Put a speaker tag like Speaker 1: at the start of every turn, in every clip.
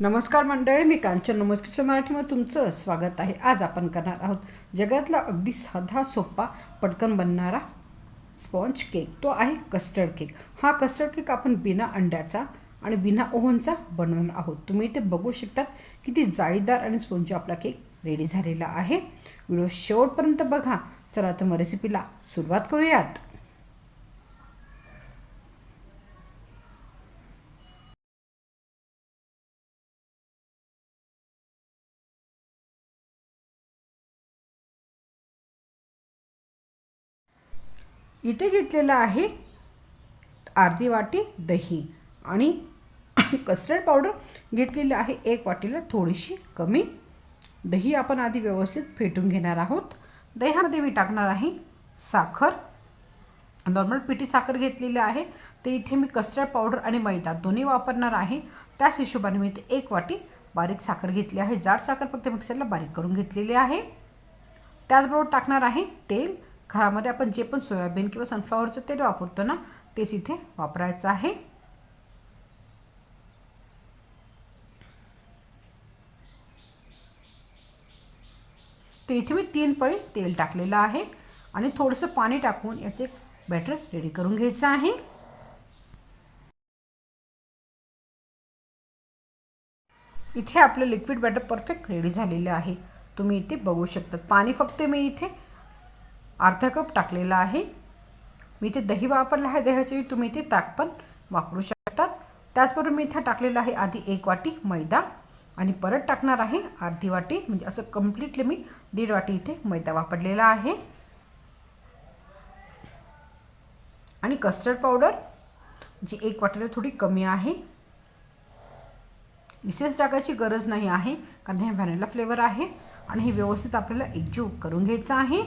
Speaker 1: नमस्कार मंडळी मी कांचन नमस्कार मराठीमध्ये तुमचं स्वागत आहे. आज आपण करणार आहोत जगातला अगदी साधा सोपा पटकन बनणारा स्पॉन्ज केक. तो आहे कस्टर्ड केक. हा कस्टर्ड केक आपण बिना अंड्याचा आणि बिना ओव्हनचा बनवणार आहोत. तुम्ही इथे बघू शकतात किती जाळीदार आणि स्पॉन्ज आपला केक रेडी झालेला आहे. व्हिडिओ शेवटपर्यंत बघा. चला तर मग रेसिपीला सुरुवात करूयात. इथे घेतलेलं आहे अर्धी वाटी दही. आणि कस्टर्ड पावडर घेतलेली आहे एक वाटीला थोडीशी कमी दही आपण आधी व्यवस्थित फेटून घेणार आहोत. दह्यामध्ये मी टाकणार आहे साखर. नॉर्मल पिठी साखर घेतलेली आहे. ते इथे मी कस्टर्ड पावडर आणि मैदा दोन्ही वापरणार आहे. त्याच हिशोबाने मी इथे एक वाटी बारीक साखर घेतली आहे. जाड साखर फक्त मिक्सरला बारीक करून घेतलेली आहे. त्याचबरोबर टाकणार आहे तेल. घरामध्ये आपण जे पण सोयाबीन किंवा सनफ्लॉवरचं तेल वापरतो ना तेच इथे वापरायचं आहे. तर इथे मी तीन पळी तेल टाकलेलं आहे आणि थोडंसं पाणी टाकून याचे बॅटर रेडी करून घ्यायचं आहे. इथे आपलं लिक्विड बॅटर परफेक्ट रेडी झालेलं आहे. तुम्ही इथे बघू शकता. पाणी फक्त मी इथे अर्धा कप टाकलेला आहे. मी इथे दही वापरलं आहे. दह्याची तुम्ही इथे ताक पण वापरू शकतात. त्याचबरोबर मी इथं टाकलेलं आहे आधी एक वाटी मैदा आणि परत टाकणार आहे अर्धी वाटी. म्हणजे असं कम्प्लिटली मी दीड वाटी इथे मैदा वापरलेला आहे. आणि कस्टर्ड पावडर जी एक वाटीला थोडी कमी आहे. विशेष टाकायची गरज नाही आहे कारण हे व्हॅनिला फ्लेवर आहे. आणि हे व्यवस्थित आपल्याला एकजीव करून घ्यायचं आहे.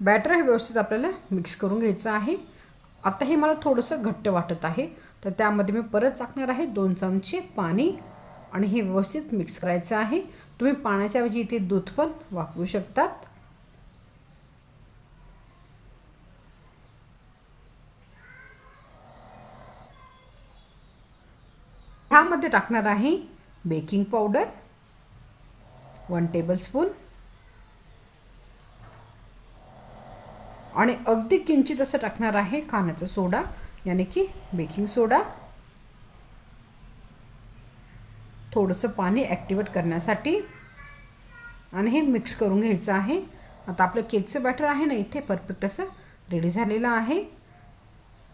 Speaker 1: बॅटर हे व्यवस्थित आपल्याला मिक्स करून घ्यायचं आहे. आता हे मला थोडंसं घट्ट वाटत आहे. तर त्यामध्ये मी परत टाकणार आहे दोन चमचे पाणी आणि हे व्यवस्थित मिक्स करायचं आहे. तुम्ही पाण्याच्या ऐवजी इथे दूध पण वापरू शकतात. ह्यामध्ये टाकणार आहे बेकिंग पावडर वन टेबलस्पून आणि अगदी किंचित असं टाकणार आहे खाण्याचा सोडा. याने की बेकिंग सोडा. थोडंसं पाणी ॲक्टिवेट करण्यासाठी. आणि हे मिक्स करून घ्यायचं आहे. आता आपलं केकचं बॅटर आहे ना इथे परफेक्ट असं रेडी झालेलं आहे.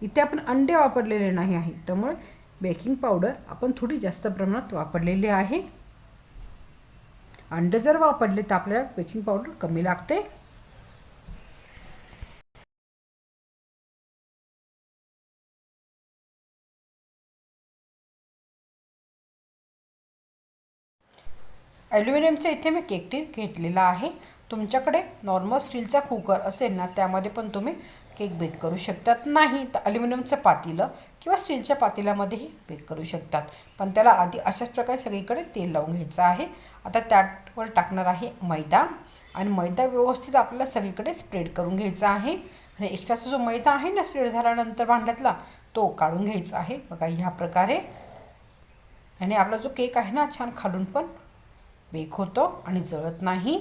Speaker 1: इथे आपण अंडे वापरलेले नाही आहे. त्यामुळे बेकिंग पावडर आपण थोडी जास्त प्रमाणात वापरलेली आहे. अंडे जर वापरले तर आपल्याला बेकिंग पावडर कमी लागते. ॲल्युमिनियमचं इथे मी केकटीन घेतलेला आहे. तुमच्याकडे नॉर्मल स्टीलचा कुकर असेल ना त्यामध्ये पण तुम्ही केक बेक करू शकतात. नाही तर ॲल्युमिनियमचं पातेलं किंवा स्टीलच्या पातेल्यामध्येही बेक करू शकतात. पण त्याला आधी अशाच प्रकारे सगळीकडे तेल लावून घ्यायचं आहे. आता त्यावर टाकणार आहे मैदा. आणि मैदा व्यवस्थित आपल्याला सगळीकडे स्प्रेड करून घ्यायचा आहे. आणि एक्स्ट्राचा जो मैदा आहे ना स्प्रेड झाल्यानंतर भांड्यातला तो काढून घ्यायचा आहे. बघा ह्या प्रकारे. आणि आपला जो केक आहे ना छान खालून पण बेक होतो आणि जळत नाही.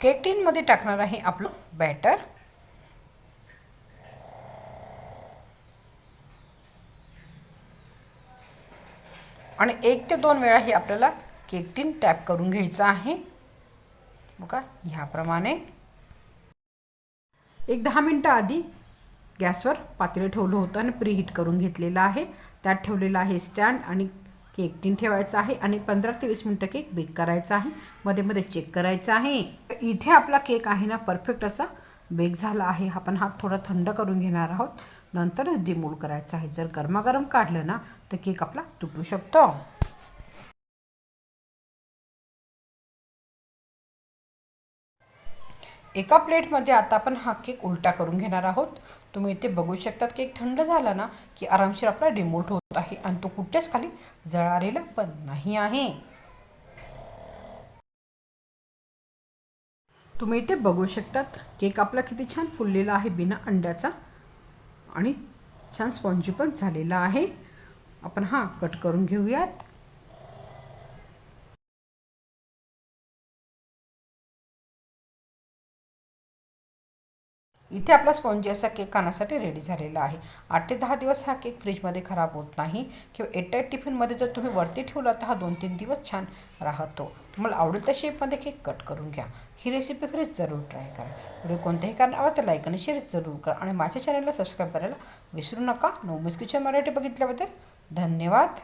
Speaker 1: केक टीनमध्ये टाकणार आहे आपलं बॅटर. आणि एक ते दोन वेळा हे आपल्याला केक टीन टॅप करून घ्यायचं आहे. बघा ह्याप्रमाणे. एक दहा मिनटं आधी गॅसवर पातेलं ठेवलं होतं आणि प्रीहीट करून घेतलेलं आहे. त्यात ठेवलेलं आहे स्टँड आणि केक टीन ठेवायचं आहे आणि पंधरा ते वीस मिनटं केक बेक करायचा आहे. मध्ये मध्ये चेक करायचं आहे. इथे आपला केक आहे ना परफेक्ट असा बेक झाला आहे. आपण हा थोडा थंड करून घेणार आहोत. नंतरच डिमोल करायचा आहे. जर गरमागरम काढलं ना तर केक आपला तुटू शकतो. एका प्लेटमध्ये आता आपण हा केक उलटा करून घेणार आहोत. तुम्ही इथे बघू शकतात केक थंड झाला ना की आरामशीर आपला डिमोट होत आहे. आणि तो कुठेच खाली जळालेला पण नाही आहे. तुम्ही इथे बघू शकतात केक आपला किती छान फुललेला आहे बिना अंड्याचा. आणि छान स्पॉन्जी पण झालेला आहे. आपण हा कट करून घेऊयात. इथे आपला स्पॉन्जी असा केक खाण्यासाठी रेडी झालेला आहे. आठ ते दहा दिवस हा केक फ्रीजमध्ये खराब होत नाही. किंवा एटाईट टिफिनमध्ये जर तुम्ही वरती ठेवला तर हा दोन तीन दिवस छान राहतो. तुम्हाला आवडेल त्या शेपमध्ये केक कट करून घ्या. ही रेसिपी खरीच जरूर ट्राय करा. व्हिडिओ कोणत्याही कारणावर तर लाईक आणि शेअर जरूर करा. आणि माझ्या चॅनलला सबस्क्राईब करायला विसरू नका. नवमीज किचन मराठी बघितल्याबद्दल धन्यवाद.